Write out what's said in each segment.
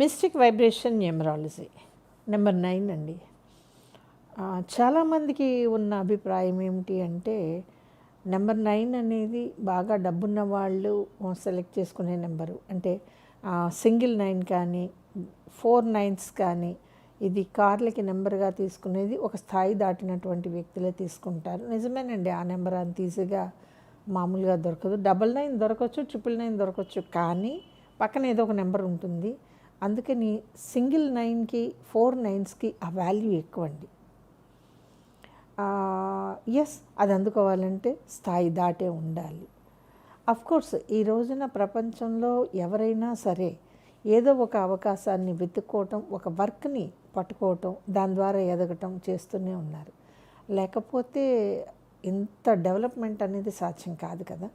Mystic vibration numerology number nine అండి. చాలామందికి ఉన్న అభిప్రాయం ఏమిటి అంటే నెంబర్ నైన్ అనేది బాగా డబ్బున్న వాళ్ళు సెలెక్ట్ చేసుకునే నెంబరు. అంటే సింగిల్ నైన్ కానీ ఫోర్ నైన్స్ కానీ ఇది కార్లకి నెంబర్గా తీసుకునేది ఒక స్థాయి దాటినటువంటి వ్యక్తులే తీసుకుంటారు. నిజమేనండి ఆ నెంబర్ అంత ఈజీగా మామూలుగా దొరకదు. డబల్ నైన్ దొరకవచ్చు ట్రిపుల్ నైన్ దొరకవచ్చు కానీ పక్కన ఏదో ఒక నెంబర్ ఉంటుంది. అందుకని సింగిల్ నైన్కి ఫోర్ నైన్స్కి ఆ వాల్యూ ఎక్కువ అండి ఎస్ అది అందుకోవాలంటే స్థాయి దాటే ఉండాలి. కోర్స్ ఈ రోజున ప్రపంచంలో ఎవరైనా సరే ఏదో ఒక అవకాశాన్ని వెతుక్కోవటం ఒక వర్క్ని పట్టుకోవటం దాని ద్వారా ఎదగటం చేస్తూనే ఉన్నారు. లేకపోతే ఇంత డెవలప్మెంట్ అనేది సాధ్యం కాదు కదా.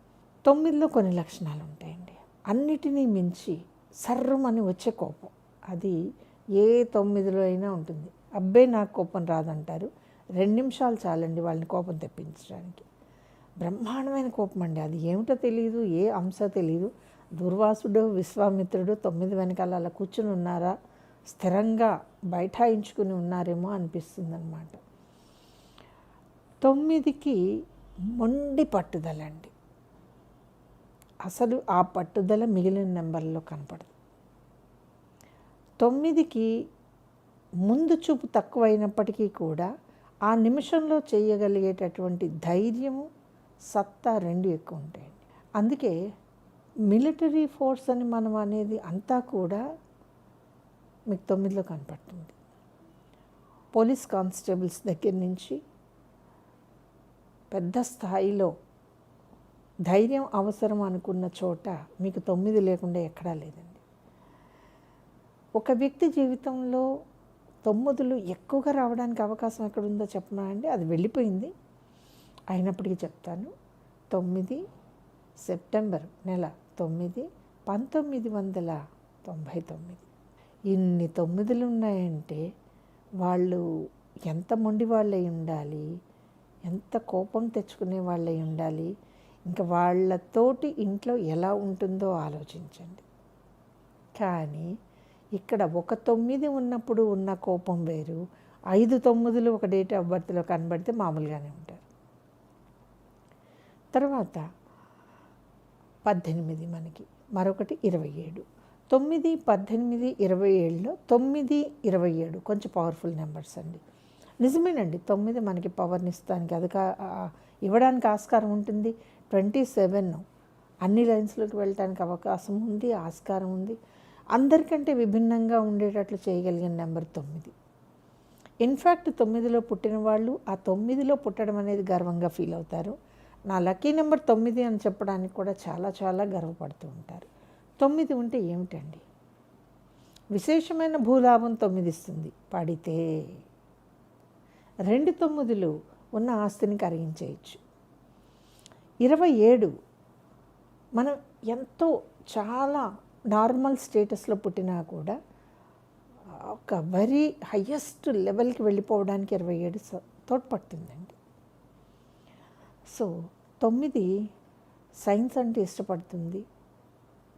తొమ్మిదిలో కొన్ని లక్షణాలు ఉంటాయండి అన్నిటినీ మించి సర్రమని వచ్చే కోపం. అది ఏ తొమ్మిదిలో అయినా ఉంటుంది. అబ్బే నాకు కోపం రాదంటారు. రెండు నిమిషాలు చాలండి వాళ్ళని కోపం తెప్పించడానికి. బ్రహ్మాండమైన కోపం అండి. అది ఏమిటో తెలియదు ఏ అంశ తెలియదు దుర్వాసుడు విశ్వామిత్రుడు తొమ్మిది వెనకాల అలా కూర్చుని ఉన్నారా? స్థిరంగా బైఠాయించుకుని ఉన్నారేమో అనిపిస్తుంది అనమాట తొమ్మిదికి మొండి పట్టుదల అండి అసలు ఆ పట్టుదల మిగిలిన నెంబర్లో కనపడదు. తొమ్మిదికి ముందు చూపు తక్కువైనప్పటికీ కూడా ఆ నిమిషంలో చేయగలిగేటటువంటి ధైర్యము సత్తా రెండు ఎక్కువ ఉంటాయండి. అందుకే మిలిటరీ ఫోర్స్ అని మనం అనేది అంతా కూడా మీకు తొమ్మిదిలో కనపడుతుంది. పోలీస్ కానిస్టేబుల్స్ దగ్గర నుంచి పెద్ద స్థాయిలో ధైర్యం అవసరం అనుకున్న చోట మీకు తొమ్మిది లేకుండా ఎక్కడా లేదండి. ఒక వ్యక్తి జీవితంలో తొమ్మిదిలు ఎక్కువగా రావడానికి అవకాశం ఎక్కడుందో చెప్పనా అండి? అది వెళ్ళిపోయింది. అయినప్పటికీ చెప్తాను. తొమ్మిది సెప్టెంబర్ నెల తొమ్మిది పంతొమ్మిది వందల తొంభై తొమ్మిది. ఇన్ని తొమ్మిదిలు ఉన్నాయంటే వాళ్ళు ఎంత మొండి వాళ్ళై ఉండాలి? ఎంత కోపం తెచ్చుకునే వాళ్ళై ఉండాలి? ఇంకా వాళ్ళతోటి ఇంట్లో ఎలా ఉంటుందో ఆలోచించండి. కానీ ఇక్కడ ఒక తొమ్మిది ఉన్నప్పుడు ఉన్న కోపం వేరు. ఐదు తొమ్మిదిలు ఒక డేట్ ఆఫ్ బర్త్లో కనబడితే మామూలుగానే ఉంటారు. తర్వాత పద్దెనిమిది మనకి మరొకటి ఇరవై ఏడు. తొమ్మిది పద్దెనిమిది ఇరవై ఏడులో తొమ్మిది ఇరవై ఏడు. కొంచెం పవర్ఫుల్ నెంబర్స్ అండి. నిజమేనండి తొమ్మిది మనకి పవర్ని ఇస్తానికి అది ఇవ్వడానికి ఆస్కారం ఉంటుంది. ట్వంటీ సెవెన్ అన్ని లైన్స్లోకి వెళ్ళటానికి అవకాశం ఉంది ఆస్కారం ఉంది. అందరికంటే విభిన్నంగా ఉండేటట్లు చేయగలిగిన నెంబర్ తొమ్మిది. ఇన్ఫ్యాక్ట్ తొమ్మిదిలో పుట్టిన వాళ్ళు ఆ తొమ్మిదిలో పుట్టడం అనేది గర్వంగా ఫీల్ అవుతారు. నా లక్కీ నెంబర్ తొమ్మిది అని చెప్పడానికి కూడా చాలా చాలా గర్వపడుతూ ఉంటారు. తొమ్మిది ఉంటే ఏమిటండి? విశేషమైన భూలాభం తొమ్మిది ఇస్తుంది. పడితే రెండు తొమ్మిదిలు ఉన్న ఆస్తిని కరిగించేయచ్చు. ఇరవై ఏడు. మనం ఎంతో చాలా నార్మల్ స్టేటస్లో పుట్టినా కూడా ఒక వెరీ హయ్యెస్ట్ లెవెల్కి వెళ్ళిపోవడానికి ఇరవై ఏడు తోడ్పడుతుందండి. సో తొమ్మిది సైన్స్ అంటే ఇష్టపడుతుంది.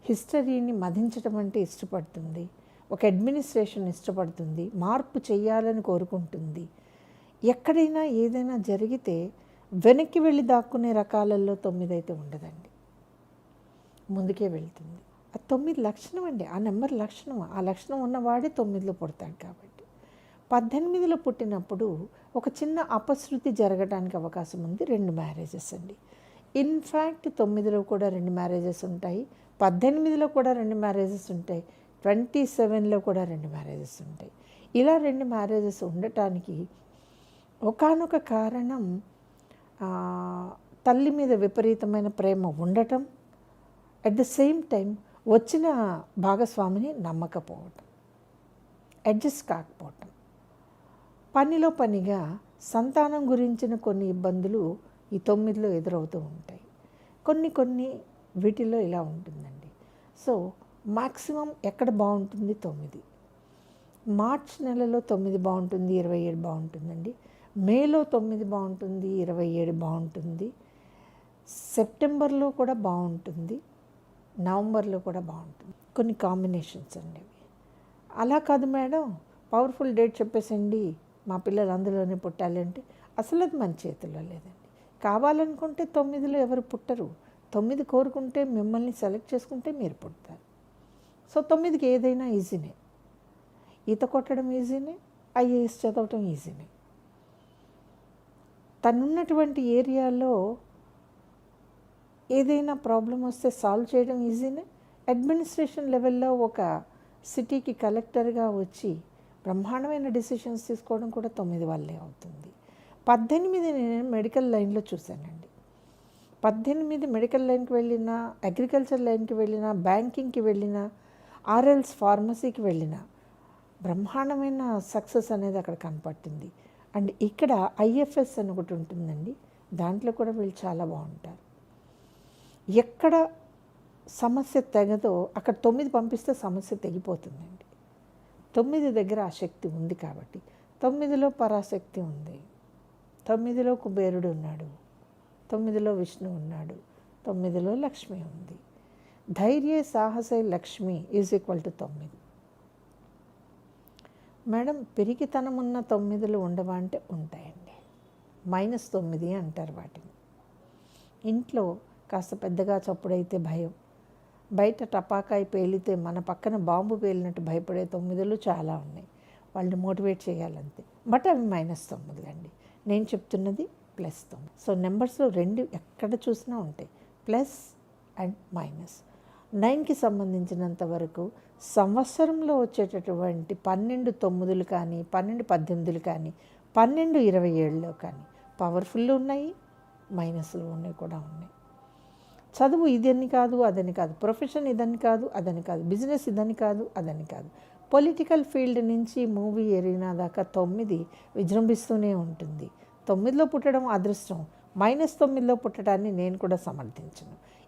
హిస్టరీని మదించడం అంటే ఇష్టపడుతుంది. ఒక అడ్మినిస్ట్రేషన్ ఇష్టపడుతుంది. మార్పు చేయాలని కోరుకుంటుంది. ఎక్కడైనా ఏదైనా జరిగితే వెనక్కి వెళ్ళి దాక్కునే రకాలలో తొమ్మిది అయితే ఉండదండి. ముందుకే వెళ్తుంది. ఆ తొమ్మిది లక్షణం అండి. ఆ నెంబర్ లక్షణం. ఆ లక్షణం ఉన్నవాడే తొమ్మిదిలో పుడతాడు కాబట్టి. పద్దెనిమిదిలో పుట్టినప్పుడు ఒక చిన్న అపశృతి జరగడానికి అవకాశం ఉంది. రెండు మ్యారేజెస్ అండి. ఇన్ఫ్యాక్ట్ తొమ్మిదిలో కూడా రెండు మ్యారేజెస్ ఉంటాయి. పద్దెనిమిదిలో కూడా రెండు మ్యారేజెస్ ఉంటాయి. ట్వంటీ సెవెన్లో కూడా రెండు మ్యారేజెస్ ఉంటాయి. ఇలా రెండు మ్యారేజెస్ ఉండటానికి ఒకానొక కారణం తల్లి మీద విపరీతమైన ప్రేమ ఉండటం అట్ ద సేమ్ టైం వచ్చిన భాగస్వామిని నమ్మకపోవటం అడ్జస్ట్ కాకపోవటం. పనిలో పనిగా సంతానం గురించిన కొన్ని ఇబ్బందులు ఈ తొమ్మిదిలో ఎదురవుతూ ఉంటాయి. కొన్ని కొన్ని వీటిలో ఇలా ఉంటుందండి. సో మ్యాక్సిమం ఎక్కడ బాగుంటుంది? తొమ్మిది. మార్చ్ నెలలో తొమ్మిది బాగుంటుంది ఇరవై ఏడు బాగుంటుందండి. మేలో తొమ్మిది బాగుంటుంది ఇరవై ఏడు బాగుంటుంది. సెప్టెంబర్లో కూడా బాగుంటుంది నవంబర్లో కూడా బాగుంటుంది. కొన్ని కాంబినేషన్స్ అండి అవి. అలా కాదు మేడం పవర్ఫుల్ డేట్ చెప్పేసండి మా పిల్లలు అందులోనే పుట్టాలి అంటే అసలు అది మన చేతిలో లేదండి. కావాలనుకుంటే తొమ్మిదిలో ఎవరు పుట్టరు. తొమ్మిది కోరుకుంటే మిమ్మల్ని సెలెక్ట్ చేసుకుంటే మీరు పుడతారు. సో తొమ్మిదికి ఏదైనా ఈజీనే. ఈత కొట్టడం ఈజీనే ఐఏఎస్ చదవటం ఈజీనే. తనున్నటువంటి ఏరియాలో ఏదైనా ప్రాబ్లం వస్తే సాల్వ్ చేయడం ఈజీనే. అడ్మినిస్ట్రేషన్ లెవెల్లో ఒక సిటీకి కలెక్టర్గా వచ్చి బ్రహ్మాండమైన డిసిషన్స్ తీసుకోవడం కూడా తొమ్మిది వాళ్ళే అవుతుంది. పద్దెనిమిది నేను మెడికల్ లైన్లో చూశానండి. పద్దెనిమిది మెడికల్ లైన్కి వెళ్ళినా అగ్రికల్చర్ లైన్కి వెళ్ళినా బ్యాంకింగ్కి వెళ్ళినా ఆర్ఎల్స్ ఫార్మసీకి వెళ్ళినా బ్రహ్మాండమైన సక్సెస్ అనేది అక్కడ కనపట్టింది. అండ్ ఇక్కడ ఐఎఫ్ఎస్ అని ఒకటి ఉంటుందండి. దాంట్లో కూడా వీళ్ళు చాలా బాగుంటారు. ఎక్కడ సమస్య తెగదో అక్కడ తొమ్మిది పంపిస్తే సమస్య తెగిపోతుందండి. తొమ్మిది దగ్గర ఆ శక్తి ఉంది కాబట్టి. తొమ్మిదిలో పరాశక్తి ఉంది. తొమ్మిదిలో కుబేరుడు ఉన్నాడు. తొమ్మిదిలో విష్ణు ఉన్నాడు. తొమ్మిదిలో లక్ష్మి ఉంది. ధైర్య సాహస లక్ష్మి ఈజ్ ఈక్వల్ టు తొమ్మిది. మేడం పెరిగితనం ఉన్న తొమ్మిదిలు ఉండవా అంటే ఉంటాయండి. మైనస్ తొమ్మిది అంటారు వాటిని. ఇంట్లో కాస్త పెద్దగా చప్పుడైతే భయం. బయట టపాకాయ పేలితే మన పక్కన బాంబు పేలినట్టు భయపడే తొమ్మిదిలు చాలా ఉన్నాయి. వాళ్ళని మోటివేట్ చేయాలంతే. బట్ అవి మైనస్ తొమ్మిది అండి. నేను చెప్తున్నది ప్లస్ తొమ్మిది. సో నెంబర్స్లో రెండు ఎక్కడ చూసినా ఉంటాయి. Plus and minus. నైన్కి సంబంధించినంత వరకు సంవత్సరంలో వచ్చేటటువంటి పన్నెండు తొమ్మిదిలు కానీ పన్నెండు పద్దెనిమిదిలు కానీ పన్నెండు ఇరవై ఏడులో కానీ పవర్ఫుల్ ఉన్నాయి మైనస్లు ఉన్నాయి కూడా ఉన్నాయి. చదువు ఇదని కాదు అదని కాదు. ప్రొఫెషన్ ఇదని కాదు అదని కాదు. బిజినెస్ ఇదని కాదు అదని కాదు. పొలిటికల్ ఫీల్డ్ నుంచి మూవీ ఎరీనా దాకా తొమ్మిది విజృంభిస్తూనే ఉంటుంది. తొమ్మిదిలో పుట్టడం అదృష్టం. మైనస్ తొమ్మిదిలో పుట్టడాన్ని నేను కూడా సమర్థించను.